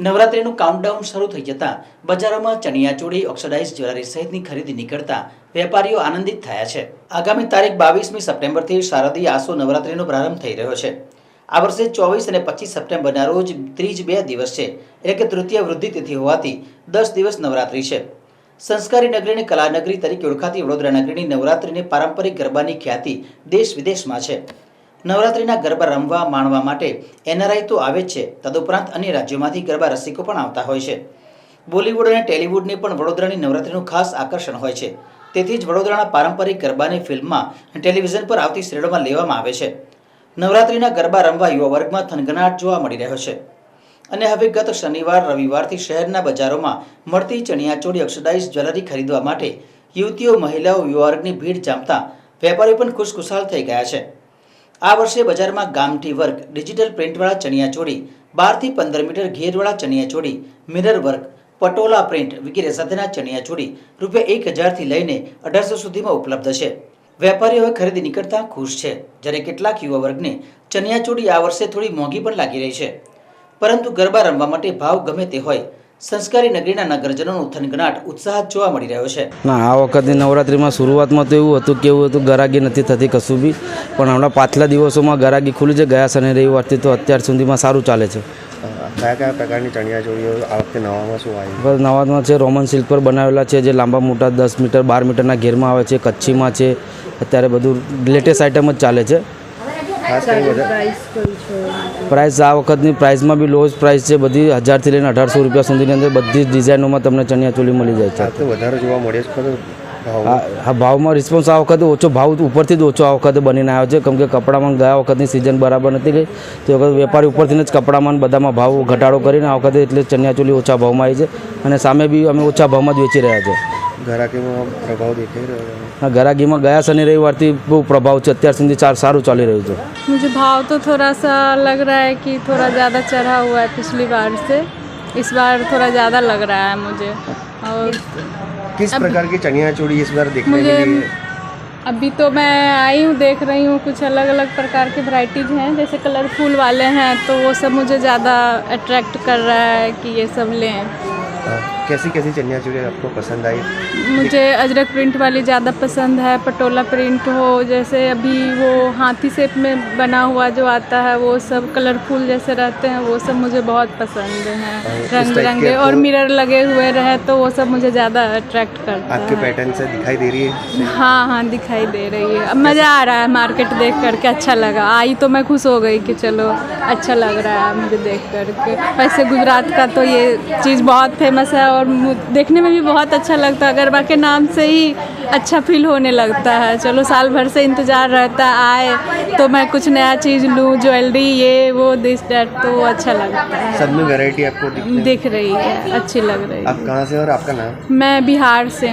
નવરાત્રીનું countdown શરૂ થઈ જતાં બજારોમાં ચણિયાચોળી ઓક્સિડાઇઝ જ્વેલરી સહિતની ખરીદી નીકળતા વેપારીઓ આનંદિત થયા છે. આગામી તારીખ બાવીસમી સપ્ટેમ્બરથી શારદીય આસો નવરાત્રીનો પ્રારંભ થઈ રહ્યો છે. આ વર્ષે ચોવીસ અને પચીસ સપ્ટેમ્બરના રોજ ત્રીજ બે દિવસ છે. એટલે કે તૃતીય વૃદ્ધિ તિથિ હોવાથી દસ દિવસ નવરાત્રી છે. સંસ્કારી નગરી અને કલાનગરી તરીકે ઓળખાતી વડોદરા નગરીની નવરાત્રીની પારંપરિક ગરબાની ખ્યાતિ દેશ વિદેશમાં છે. નવરાત્રીના ગરબા રમવા માણવા માટે એનઆરઆઈ તો આવે જ છે. તદુપરાંત અન્ય રાજ્યોમાંથી ગરબા રસિકો પણ આવતા હોય છે. બોલિવૂડ અને ટેલિવૂડની પણ વડોદરાની નવરાત્રિનું ખાસ આકર્ષણ હોય છે. તેથી જ વડોદરાના પારંપરિક ગરબાની ફિલ્મમાં ટેલિવિઝન પર આવતી શ્રેણીમાં લેવામાં આવે છે. નવરાત્રિના ગરબા રમવા યુવા વર્ગમાં થનગનાટ જોવા મળી રહ્યો છે. અને હવે ગત શનિવાર, રવિવારથી શહેરના બજારોમાં મળતી ચણિયાચોળી ઓક્સિડાઇઝ જ્વેલરી ખરીદવા માટે યુવતીઓ, મહિલાઓ યુવા વર્ગની ભીડ જામતા વેપારીઓ પણ ખુશખુશાલ થઈ ગયા છે. આ વર્ષે બજારમાં ગામઠી વર્ક ડિજિટલ પ્રિન્ટવાળા ચણિયાચોળી બારથી પંદર metre ઘેરવાળા chaniya choli mirror work patola print વગેરે સાથેના ચણિયાચોળી રૂપિયા એક હજારથી લઈને અઢારસો સુધીમાં ઉપલબ્ધ છે. વેપારીઓ હવે ખરીદી નીકળતા ખુશ છે. જ્યારે કેટલાક યુવા વર્ગને ચણિયાચોળી આ વર્ષે થોડી મોંઘી પણ લાગી રહી છે. પરંતુ ગરબા રમવા માટે ભાવ ગમે તે હોય સંસ્કારી નગરીના નગરજનોનો થનગનાટ ઉત્સાહ જોવા મળી રહ્યો છે. ના આ વખતની નવરાત્રિમાં શરૂઆતમાં તો એવું હતું કે એવું હતું ગરાગી નથી થતી કશું બી પણ હમણાં પાછલા દિવસોમાં ગરાગી ખુલી છે ગયા શનિ રવિવારથી તો અત્યાર સુધીમાં સારું ચાલે છે. કયા કયા પ્રકારની ચણિયા ચોળીઓ આ વખતે નવામાં શું આવ્યું બસ નવાજમાં છે રોમન સિલ્ક પર બનાવેલા છે જે લાંબા મોટા દસ મીટર બાર મીટરના ઘેરમાં આવે છે કચ્છીમાં છે. અત્યારે બધું લેટેસ્ટ આઇટમ જ ચાલે છે. ખાસ કરીને પ્રાઇસ આ વખતની પ્રાઇસમાં બી લોએસ્ટ પ્રાઇસ છે બધી હજારથી લઈને અઢારસો રૂપિયા સુધીની અંદર બધી જ ડિઝાઇનોમાં તમને ચણિયાચોળી મળી જાય છે. વધારે જોવા મળે છે આ ભાવમાં રિસ્પોન્સ આ વખતે ઓછો ભાવ ઉપરથી જ ઓછો આ વખતે બનીને આવ્યો છે. કેમ કે કપડામાં ગયા વખતની સિઝન બરાબર નથી ગઈ. તો વખત વેપારી ઉપરથી જ કપડામાં બધામાં ભાવ ઘટાડો કરીને આ વખતે એટલે ચણિયાચોલી ઓછા ભાવમાં આવી છે. અને સામે બી અમે ઓછા ભાવમાં જ વેચી રહ્યા છે. ગ્રાહકીમાં પ્રભાવ દેખાઈ રહ્યો છે આ ગરાગીમાં ગયા શનિ રવિવારથી બહુ પ્રભાવ છે અત્યાર સુધી ચાર સારું ચાલી રહ્યું છે मुझे भाव तो थोड़ा सा लग रहा है कि थोड़ा ज़्यादा चढ़ा हुआ है पिछली बार से इस बार थोड़ा ज़्यादा लग रहा है मुझे और किस प्रकार की चणिया चोड़ी इस बार देखने मुझे मिली है अभी तो मैं आई हूँ देख रही हूँ कुछ अलग अलग प्रकार की वैरायटीज़ हैं जैसे कलरफुल वाले हैं तो वो सब मुझे ज़्यादा अट्रैक्ट कर रहा है कि ये सब लें हाँ, कैसी कैसी चणिया चोड़ी आपको पसंद आई? मुझे अजरक प्रिंट वाली ज़्यादा पसंद है पटोला प्रिंट हो जैसे अभी वो हाथी सेप में बना हुआ जो आता है वो सब कलरफुल जैसे रहते हैं वो सब मुझे बहुत पसंद हैं। रंग बिरंगे और मिरर लगे हुए रहे तो वो सब मुझे ज़्यादा अट्रैक्ट करता आपके है। पैटर्न से दिखाई दे रही है? हाँ हाँ दिखाई दे रही है। अब मज़ा आ रहा है मार्केट देख करके अच्छा लगा। आई तो मैं खुश हो गई कि चलो अच्छा लग रहा है मुझे देख करके। वैसे गुजरात का तो ये चीज़ बहुत फ़ेमस है और मु- देखने में भी बहुत अच्छा लगता है। गरबा के नाम से ही अच्छा फील होने लगता है। चलो साल भर से इंतज़ार रहता आए तो मैं कुछ नया चीज़ लूँ ज्वेलरी ये वो दिस डेट तो अच्छा लगता है। सब में वैरायटी आपको दिख रही है? अच्छी लग रही है। आप कहाँ से और आपका नाम? मैं बिहार से